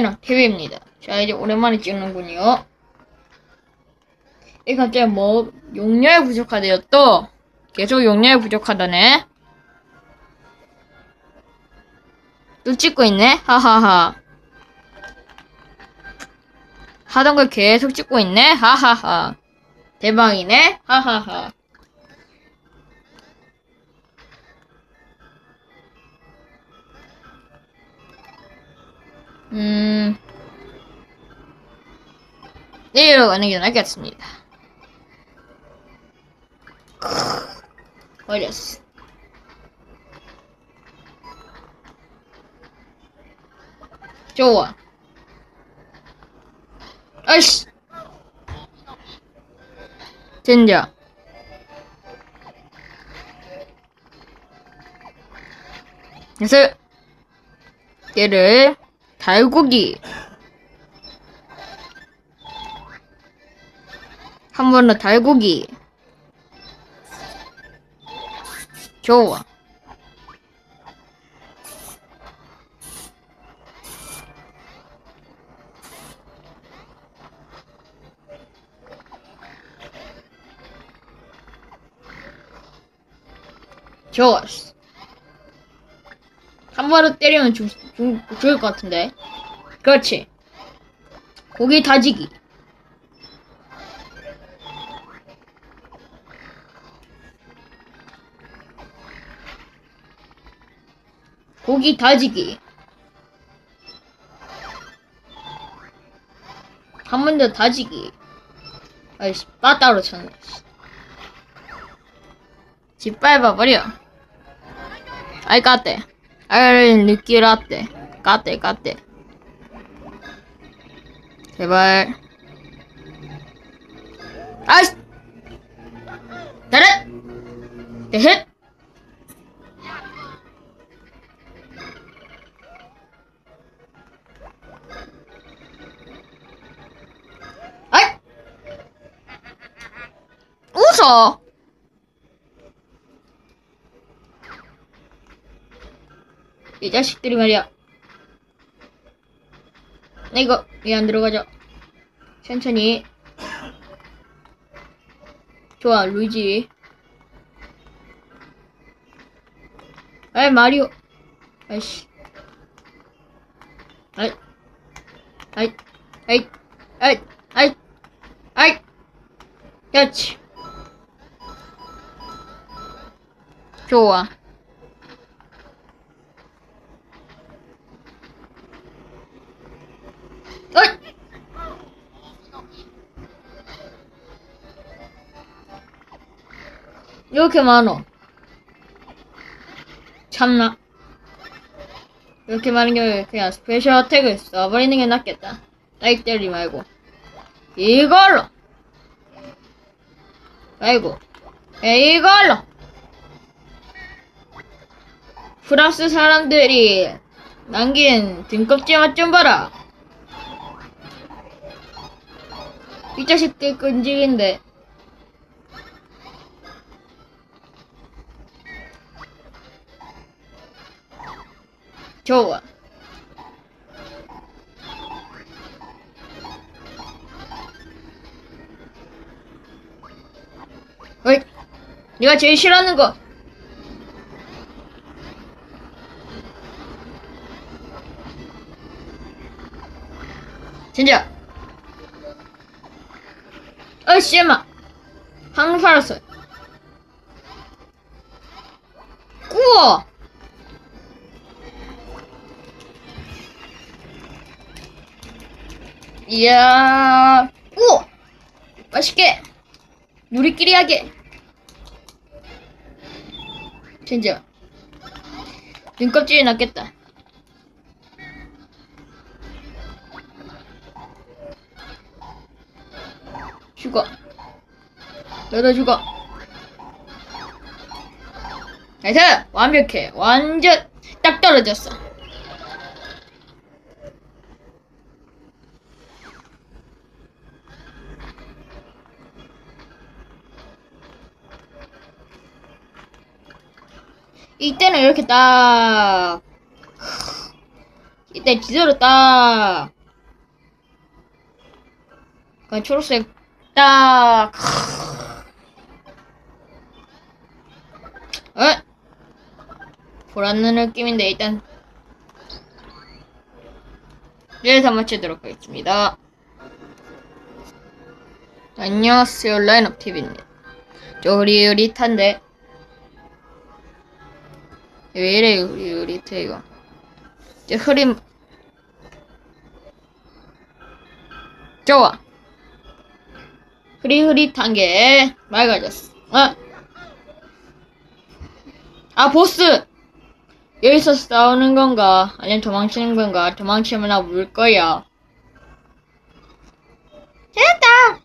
는 TV입니다. 자, 이제 오랜만에 찍는군요. 이 갑자기 뭐, 용량이 부족하대요, 또. 계속 용량이 부족하다네. 또 찍고 있네? 하하하. 하던 걸 계속 찍고 있네? 하하하. 대박이네? 하하하. 음, 내일로 가는 게 낫겠습니다. 걸렸어. 좋아. 아이씨. 젠자. 그래서 얘를 달고기. 한 번 더 달고기. 좋아 좋았어 한번더 때리면 죽, 죽, 죽을 것 같은데 그렇지. 고기 다지기. 고기 다지기. 한 번 더 다지기. 아이씨 빠따로 쳤네 씨. 짓밟아버려. 아이 까떼 아이 느끼라떼 까떼 까떼 제발 아이씨 다렛 대헷 아이! 웃어! 이 자식들이 말이야. 나 이거 왜 안 들어가죠? 천천히. 좋아, 루이지. 아이, 마리오. 아이씨. 아이. 아이. 아이. 아이. 아이. 아이. 그렇지. 좋아. 이렇게 많어. 참나. 이렇게 많은 게 그냥 스페셜 어택을 써버리는 게 낫겠다. 따익 때리지 말고. 이걸로! 아이고. 이걸로! 프랑스 사람들이 남긴 등껍질 맛 좀 봐라. 이 자식들 끈질긴데. 좋아. 어이, 네가 제일 싫어하는 거. 진짜. 어이, 씨엠아. 방금 팔았어. 구워! 이야, 구워! 맛있게! 우리끼리 하게! 진짜. 눈껍질이 났겠다. 죽어. 너도 죽어. 나이스! 완벽해. 완전 딱 떨어졌어. 이때는 이렇게 딱때 지도를 딱. 그 초록색 딱. 어? 보라는 느낌인데 일단 여기서 마치도록 하겠습니다. 안녕하세요 라인업 TV입니다. 쪼리으릿한데 왜 이래 으릿해 이거. 이제 흐림. 좋아. 흐릿흐릿한 게 맑아졌어. 어? 아 보스! 여기서 싸우는 건가? 아니면 도망치는 건가? 도망치면 나물 거야. 됐다!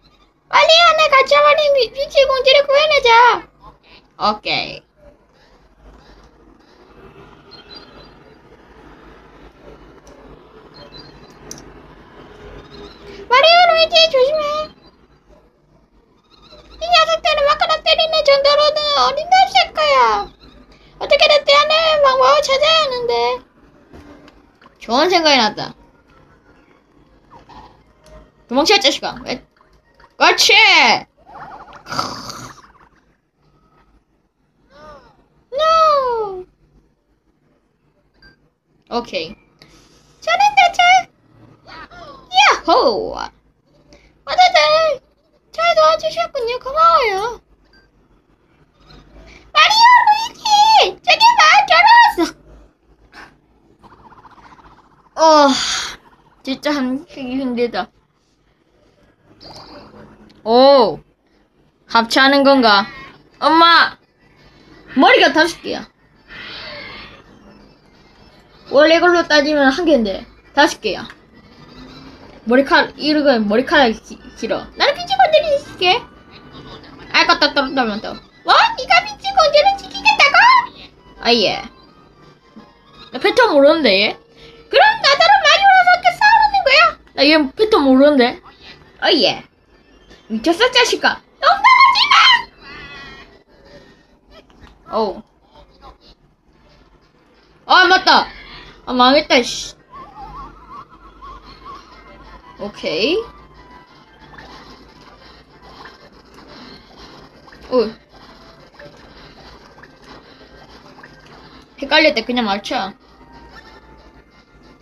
빨리 하나 갇혀버린 미- 미치 공주를 구해내자. 오케이 마리오 루이지 조심해. 이 녀석들은 막거나 때리는 정도로는 어림도 없을 거야. 어떻게든 떼어내는 방법을 찾아야 하는데. 좋은 생각이 났다. 도망쳐 이 자식아. 왜? 그렇지! 오케이 저는 대체? 야호! 모두들 잘 도와주셨군요. 고마워요. 마리오 루이지! 저기 봐! 돌아왔 어! 어, 진짜 하기 힘들다. 오, 합체하는 건가? 엄마! 머리가 다섯 개야. 원래 걸로 따지면 한 개인데, 다섯 개야. 머리카락 이러고 머리카락이 기- 길어. 나는 피치 건드리 있을게. 알겠다 떨어뜨리면 또. 뭐? 네가 피치 건드를 지키겠다고? 아예. 나 패턴 모르는데 얘. 나얘 패턴 모르는데. 아예. 미쳤어 자식아. 농담하지 마. 어우. 아 맞다. 아 망했다 씨. 오케이. 오. 헷갈릴 때 그냥 맞춰.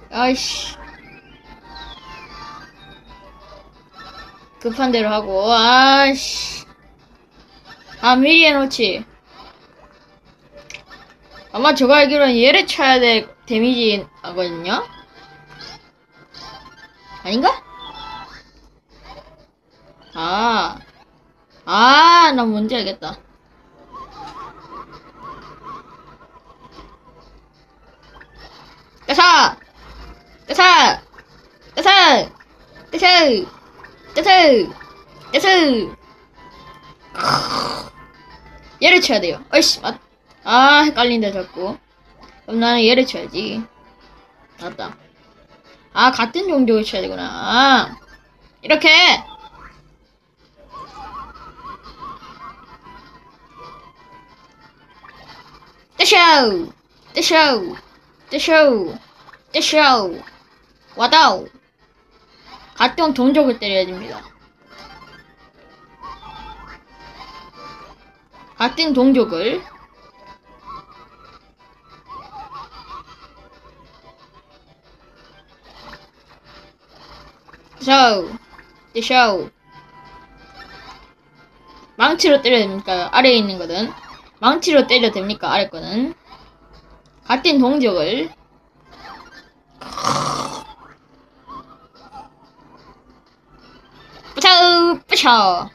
아이씨. 급한 대로 하고, 아이씨. 아, 미리 해놓지. 아마 저거 알기로는 얘를 쳐야 될 데미지 하거든요? 아닌가? 아. 아, 나 뭔지 알겠다. 까사! 까사! 까사! 까사! 까사! 까사! 얘를 쳐야 돼요. 어이씨, 맞. 아, 헷갈린다, 자꾸. 그럼 나는 얘를 쳐야지. 맞다. 아, 같은 종족을 쳐야 되구나. 아, 이렇게! 뜨쇼! 뜨쇼! 뜨쇼! 뜨쇼! 와다오! 같은 종족을 때려야 됩니다. 같은 동족을 쇼, 쇼. 망치로 때려야 됩니까? 아래에 있는 거는 망치로 때려도 됩니까? 아래 거는 같은 동족을 뿌셔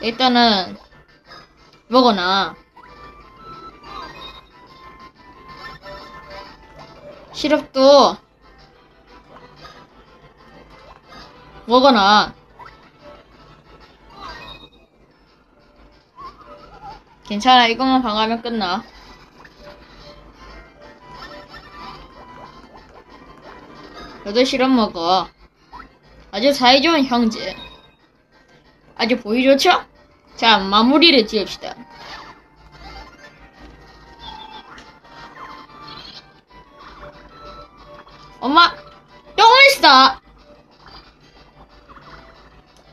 일단은 먹어놔. 시럽도 먹어놔. 괜찮아 이것만 방하면 끝나. 너도 시럽 먹어. 아주 사이좋은 형제 아주 보기 좋죠? 자 마무리를 지읍시다 엄마, 똥을 싸!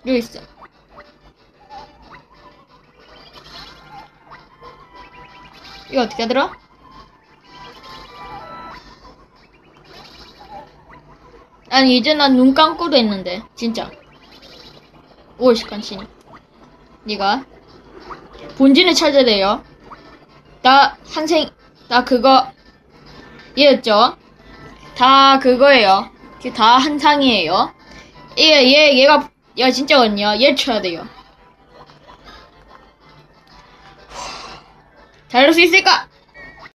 여기 있어. 이거 어떻게 하더라? 아니, 이제 난 눈 감고도 했는데, 진짜. 오일시간 신이. 니가 본진을 찾아야 돼요. 나 한생, 나 그거, 얘였죠? 다 그거예요. 다 한상이에요. 얘, 얘, 얘가, 얘가 진짜거든요. 얘를 쳐야 돼요. 잘 할 수 있을까?